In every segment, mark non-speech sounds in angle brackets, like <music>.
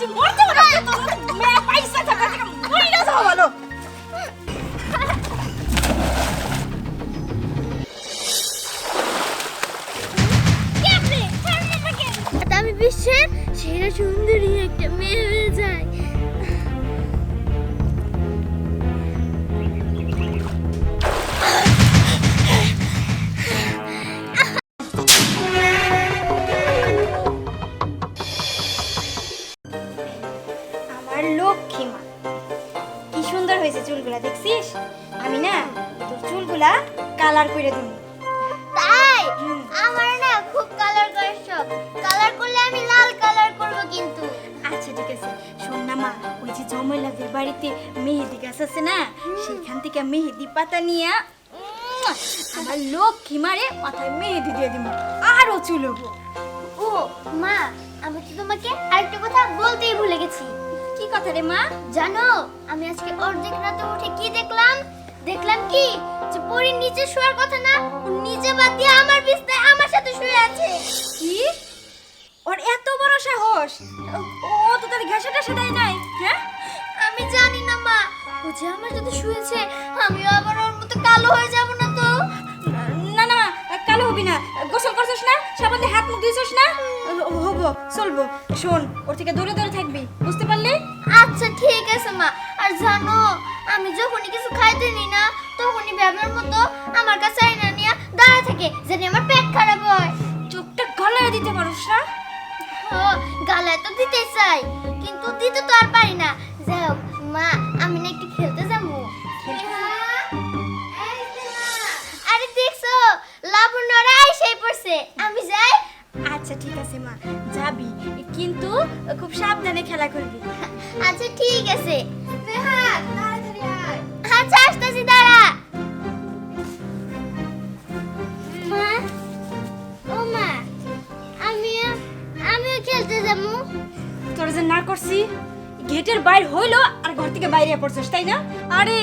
তুই মরতে পারো মেয়ে পয়সা থাকা আমার লক্ষ্মী মা। কি সুন্দর হয়েছে চুলগুলা দেখছিস? আমি না তোর চুলগুলা কালার করে দিই তাই? আমার না খুব কালার করার শখ। কালার করলে আমি লাল কালার করব কিন্তু। আচ্ছা ঠিক আছে। শোন না মা ওই যে জমৈলাদের বাড়িতে মেহেদি গাছ আছে না সেখান থেকে মেহেদি পাতা নিয়ে আমার লক্ষ্মী মারে মাথায় মেহেদি দিয়ে দিব আরও চুলবো। ও মা আমি তো তোমাকে আরেকটা কথা বলতেই ভুলে গেছি। কথা রে মা। জানো আমি আজকে অর্ধেক রাতে উঠে কি দেখলাম? দেখলাম কি? যে পরীর নিচে শোয়ার কথা না ও নিচে বাদ দিয়ে আমার বিছনায় আমার সাথে শুয়ে আছে। কি? ওর এত বড় সাহস? ও- তো তার ঘাসা টাসা দেয় নাই হ্যাঁ? আমি জানি না মা। ও যে আমার সাথে শুয়েছে আমিও আবার ওর মতো কালো হয়ে যাব না কালো হবি না। গোসল করছিস না? সাবান দিয়ে হাত মুখ ধুইছিস না? হব চলবো। শোন ওর থেকে দূরে দূরে থাকবি বুঝতে পারলি? আচ্ছা ঠিক আছে মা। আর জানো আমি যখনই কিছু খাইতে নিই না তখনই ব্যাবের মতো আমার কাছে আইনা নিয়ে দাঁড়া থাকে যেন আমার পেট খারাপ হয়। চোখটা গলায় দিতে পারোস না? ও গালায় তো দিতে চাই কিন্তু দিতে তো আর পারি না। যাই হোক মা আমি না একটু খেলতে দেখছ সেই পড়ছে। আমি যাই। আচ্ছা ঠিক আছে মা। যাবি। কিন্তু খুব সাবধানে খেলা করবি। আচ্ছা ঠিক আছে। আচ্ছা আসতেছি গেটের বাইর হইল আর ঘর থেকে বাইরে পড়ছিস, তাই না? আরে,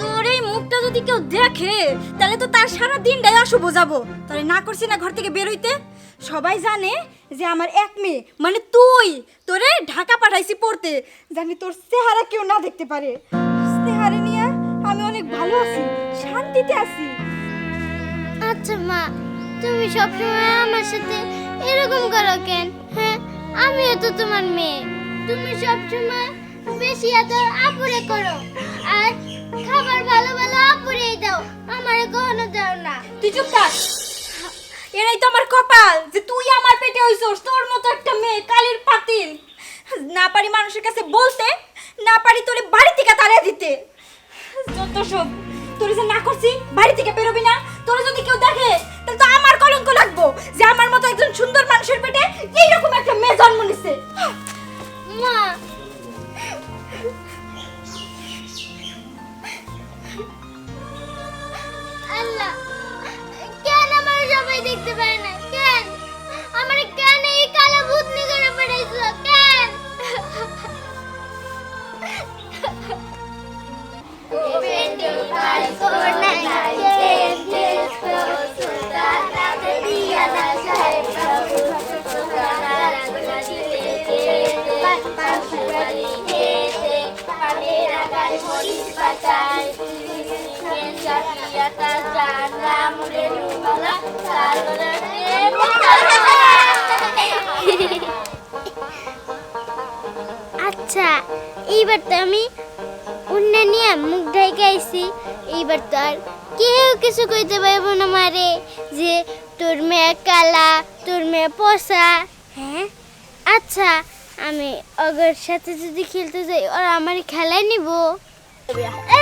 তোর এই মুখটা যদি কেউ দেখে, তাহলে তো তার সারা দিনটাই অশুভ যাব। তাহলে না করছি না ঘর থেকে বের হইতে? সবাই জানে যে আমার এক মেয়ে মানে তুই, তোরে ঢাকা পাঠাইছি পড়তে। জানি তোর চেহারা কেউ না দেখতে পারে। চেহারা নিয়ে আমি অনেক ভালো আছি, শান্তিতে আছি। আচ্ছা মা, তুমি সবসময় আমার সাথে এরকম করো কেন? হ্যাঁ আমিও তো তোমার মেয়ে। তুমি সবসময় বেশি আদর আপুরে করো। আর খাবার ভালো ভালো আপুরেই দাও। আমারে কখনো দাও না। তুই চুপ থাক। এরাই তো আমার কপাল যে তুই আমার পেটে হইছস তোর মতো একটা মেয়ে কালির পাতিল। না পারি মানুষের কাছে বলতে না পারি তোরে বাড়ি থেকে তাড়িয়ে দিতে। যত সব তোর যে না করছি বাড়ি থেকে বেরোবি না। তোর যদি কেউ দেখে তাহলে তো আমার কলঙ্ক লাগবো যে আমার মতো একজন সুন্দর মানুষের পেটে এইরকম একটা মেয়ে জন্ম নিছে। মা আল্লাহ। কেন আমার সবাই দেখতে পারে এইবার তো আমি অন্য নিয়ে মুখ ঢাইকে আইছি। এইবার তো আর কেউ কিছু কইতে পারব না মারে যে তোর মেয়ে কালা তোর মেয়ে পচা। হ্যাঁ? আচ্ছা আমি অগর সাথে যদি খেলতে যাই ওরা আমার খেলায় নিব।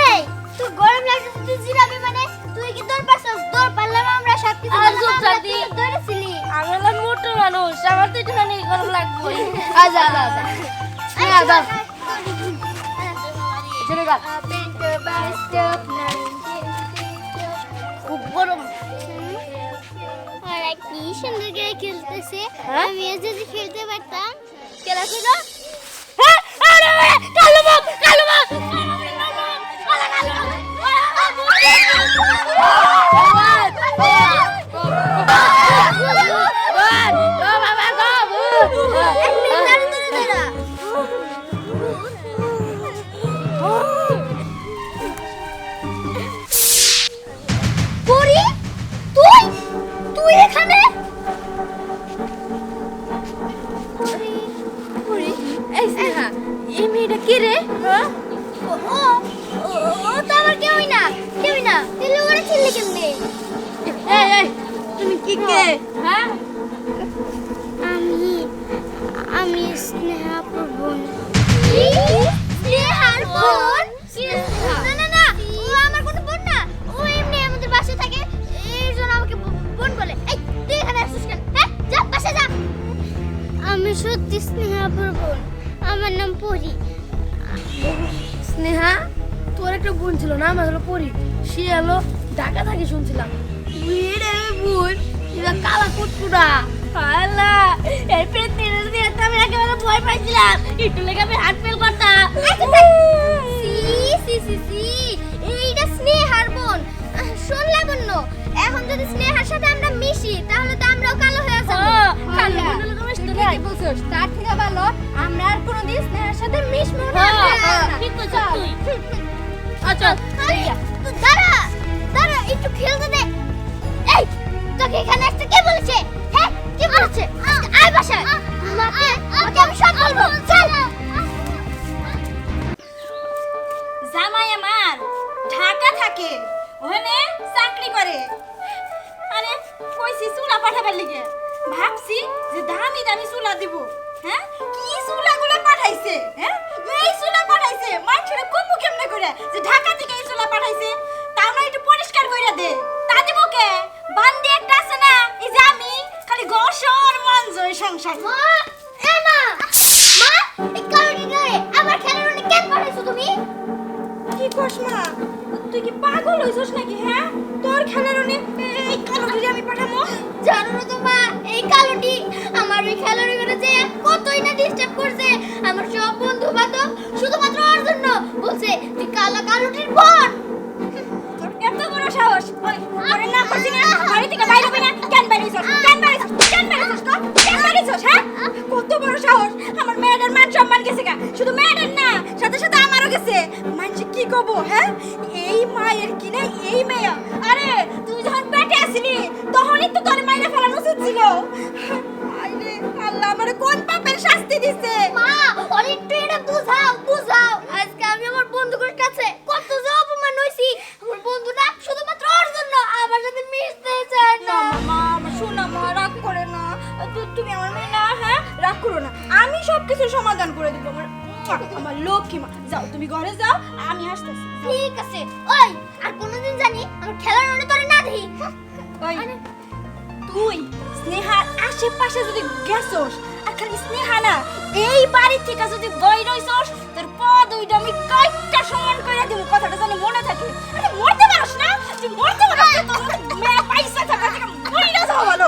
এই তুই গরম লাগছে তুই জিরাবি মানে? তুই কি তোর পাশে তোর পারলাম আমরা সব কিছু আর চুপ আমরা থাকবি। ধরেছিলি আমি হলাম মোটো মানুষ আমার তো একটুখানি গরম লাগবে আচ্ছা আচ্ছা আচ্ছা। এই আচ্ছা। চল, চলে গেল খুব গরম ওরা কি সুন্দর করে খেলতেছে হ্যাঁ? আমিও যদি খেলতে পারতাম কেলা ছিল হ্যাঁ আরে বোন স্নেহার বোন না না না, ও আমার কোনো বোন না। ও এমনি আমাদের বাসায় থাকে, এই জন্য আমাকে বোন বলে। এই, তুই এখানে আসছিস কেন? হ্যাঁ যা, বাসায় যা। আমি সত্যি স্নেহাপুর বোন। আমার নাম পরি। স্নেহা, তোর একটা বোন ছিল না? আমার হলো পরি। সে এলো ঢাকা থাকি শুনছিলাম। উইরে বোন, এরা কালা কুটকুটা। আল্লাহ এই প্রেতের দিয়ে তো আমি একেবারে পাইছিলাম একটু লেগে আমি হাত ফেল করতাম সি সি সি এইটা স্নেহার বোন। শোন লাবণ্য এখন যদি স্নেহার সাথে আমরা মিশি তাহলে তো আমরাও কালো হয়ে যাব। তো। বলছস তার থেকে ভালো আমরা আর কোনোদিন স্নেহার সাথে মিশবো না। হ্যাঁ, হ্যাঁ, ঠিক কইছিস তুই। <laughs> আচ্ছা। দাঁড়া দাঁড়া একটু খেলতে দে। এই তোকে এখানে আসতে কে বলেছে? হ্যাঁ কে বলেছে? আয় মঞ্জয় সংসার। মা এ মা মা এই কারণে নয় আমার খেলার অনেক কেন পাঠাইছো তুমি? কি কস মা তুই কি পাগল হইছস নাকি হ্যাঁ? তোর খেলার অনেক এই কালোটিরে আমি পাঠামো। জানো না তো মা এই কালোটি আমার ওই খেলার ওখানে যে কতই না ডিস্টার্ব করছে। আমার সব বন্ধু বান্ধব শুধুমাত্র ওর জন্য বলছে তুই কালা কালোটির বোন এত বড় সাহস। ওই তোরে না করছি না বাড়ি থেকে বাইরে হবি না। কেন বাইরে কেন বাইরে কেন বাইরে তুমি আমার মেয়ে না হ্যাঁ? রাগ করো না। আমি সব কিছু সমাধান করে দিব। আমার আমার লক্ষ্মী মা। যাও তুমি ঘরে যাও আমি আসতেছি। ঠিক আছে। ওই আর কোনোদিন জানি আমার খেলার অনেক তোরে না দেখি। ওই তুই স্নেহার আশেপাশে যদি গেছস আর খালি স্নেহা না এই বাড়ি থেকে যদি বই রইছস তোর পদ দুইটা আমি কয়েকটা সমান করে দিব। কথাটা জানি মনে থাকে। আরে মরতে পারস না? তুই মরতে পারস না? তোর মেয়ে পয়সা থাকা থেকে মরে যাওয়া ভালো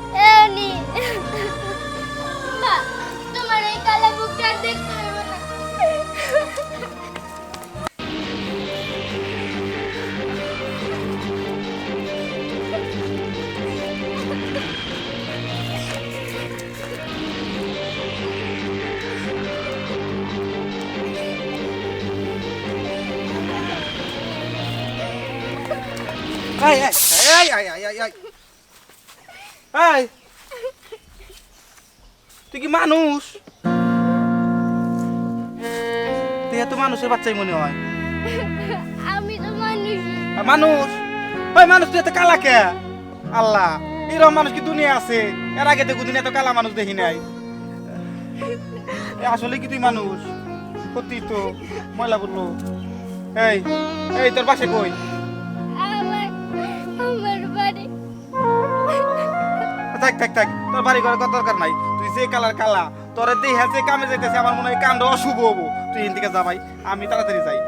এই এই এই এই এই এই তুই কি মানুষ? তুই এত মানুষের বাচ্চাই মনে হয়। আমি তো মানুষ। মানুষ? ওই মানুষ তুই এত কালা কে? আল্লাহ এরকম মানুষ কি দুনিয়া আছে? এর আগে তো কোনদিন এত কালা মানুষ দেখি নাই। আসলে কি তুই মানুষ? সত্যি তো ময়লা বলল। এই এই তোর পাশে কই? আমার বাড়ি। থাক থাক থাক, তোর বাড়ি ঘরে কত দরকার নাই? তুই যে কালার কালা, তোর দেহে যে কামে যাইতেছে, আমার মনে হয় কান্ড অশুভ হব। তুই এদিকে যা আমি তাড়াতাড়ি যাই।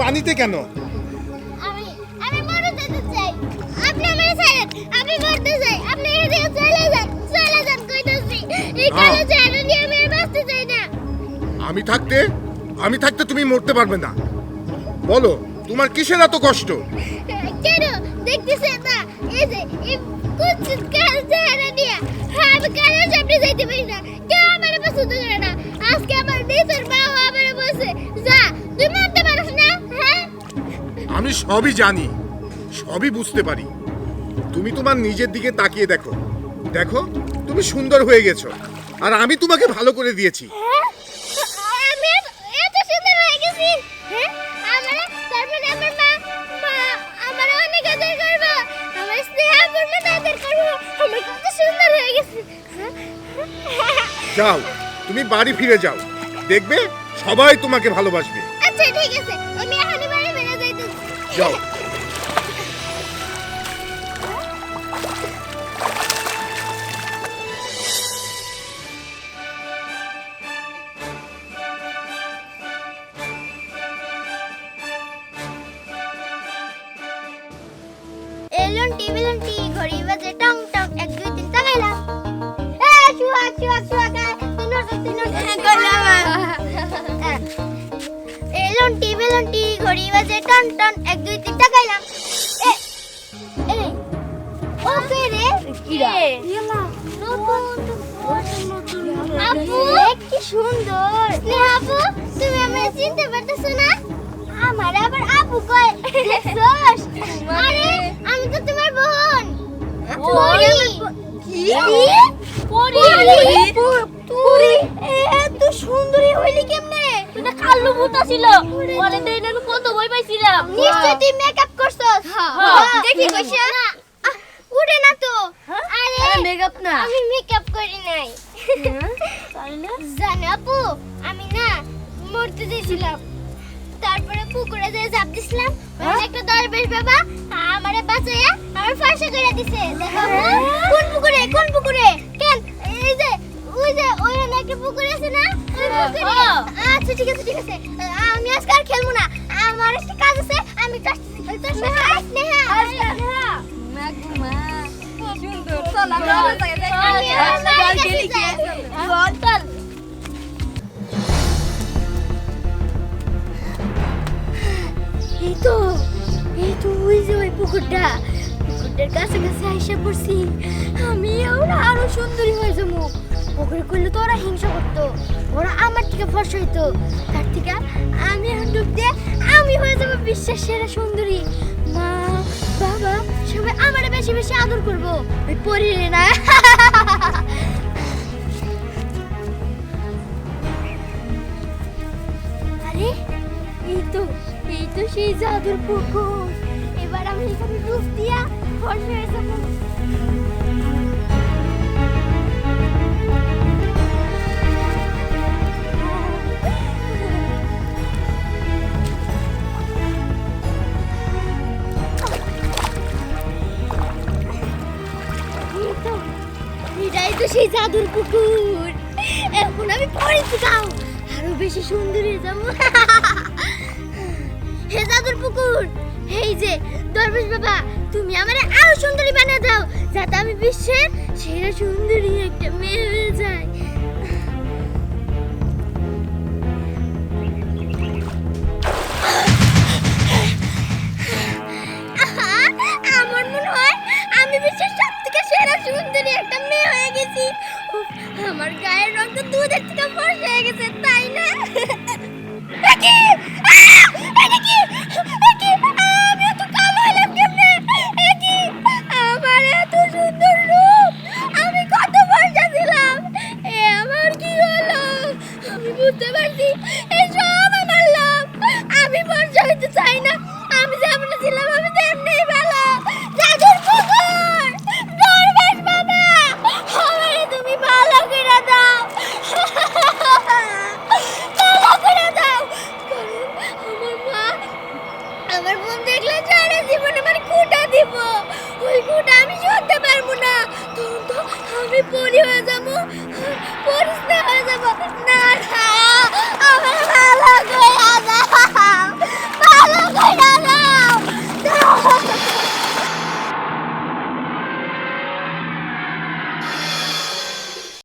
পানিতে কেন? আমি আমি মরে যেতে চাই। আপনি আমারে ছাড়েন আমি মরতে চাই। আপনি এদিকে চলে যান চলে যান কইতাছি। এই কালো চেহারা নিয়ে আমি বাঁচতে চাই না। আমি থাকতে আমি থাকতে তুমি মরতে পারবে না। বলো তোমার কিসের এত কষ্ট? কেন? দেখতেছেন না। এই যে এই কুচ্ছিত কালো চেহারা নিয়ে হ্যাঁ আমি কারোর সামনে যাইতে পারি না। কেউ আমার পছন্দ করে না। আজকে আমার নিজের মা আমার বলছে যা তুই মরতে হ্যাঁ আমি সবই জানি সবই বুঝতে পারি। তুমি তোমার নিজের দিকে তাকিয়ে দেখো। দেখো তুমি সুন্দর হয়ে গেছো। আর আমি তোমাকে ভালো করে দিয়েছি। হ্যাঁ? হয়ে হ্যাঁ? যাও তুমি বাড়ি ফিরে যাও। দেখবে সবাই তোমাকে ভালোবাসবে। যাইতেছি যাও এলন ঘড়ি বাজে টং টং এক দুই তিন তাকাইলাম এ চুয়া চুয়া চুয়া গায় তিনর তিনর এলন টেবিলন টি ঘড়ি বাজে টন টন এক দুই রে? কিরা? আপু? কি সুন্দর। আপু তুমি চিনতে পারতেছো না? আমার আবার আপু কয় আরে আমি তো তোমার বোন? কি? পরি? এত সুন্দরী হইলি কেমনে? না ভূতা ছিল বলে তো এটা কত বই পাইছিলাম। নিশ্চয় তুই মেকআপ করছস। হ্যাঁ। দেখি কইছে। উড়ে না তো। আরে মেকআপ না। আমি মেকআপ করি নাই। জানো আপু আমি না মরতে দিয়েছিলাম তারপরে পুকুরে যে জাপ দিছিলাম একটা দরবেশ বাবা আমারে বাঁচাইয়া আমার ফাঁসি করে দিছে। দেখো কোন পুকুরে কোন পুকুরে? কেন? এই যে ওই যে ওইখানে একটা পুকুর আছে না? ওই পুকুরে। হ্যাঁ। আচ্ছা ঠিক আছে ঠিক আছে। আমি আজকে আর খেলব না। আমার একটা কাজ আছে আমি তো আসতেছি তোর সাথে স্নেহা। আমি আমার মায়ের কাছে যাই। এই তো এই তো ওই যে ওই পুকুরটা। পুকুরটার কাছে কাছে আইসা পড়ছি। আমি আরও সুন্দরী হয়ে যাব। পুকুরে করলে তো ওরা হিংসা করতো। ওরা আমার থেকে ফর্স হইতো তার থেকে আমি ডুব দিয়ে আমি হয়ে যাব বিশ্বের সেরা সুন্দরী। মা, বাবা, সবাই আমার বেশি বেশি আদর করব। পরিরে না। আরে, এই তো এই তো সেই জাদুর পুকুর। এবার আমি এখানে ডুব দিয়া ফর্স হয়ে যাব। সেই জাদুর পুকুর। এখন আমি পড়েছি গাও আরও বেশি সুন্দর হয়ে যাব। <laughs> হে জাদুর পুকুর, এই যে, দরবেশ বাবা, তুমি আমারে আরও সুন্দরী বানিয়ে দাও, যাতে আমি বিশ্বের সেরা সুন্দরী একটা মেয়ে হয়ে যাই। <laughs> আমার মনে হয় আমি বিশ্বের সেরা সুন্দরী একটা মেয়ে হয়ে গেছি। আমার গায়ের রং তো দুধের থেকে ফর্সা হয়ে গেছে, তাই না?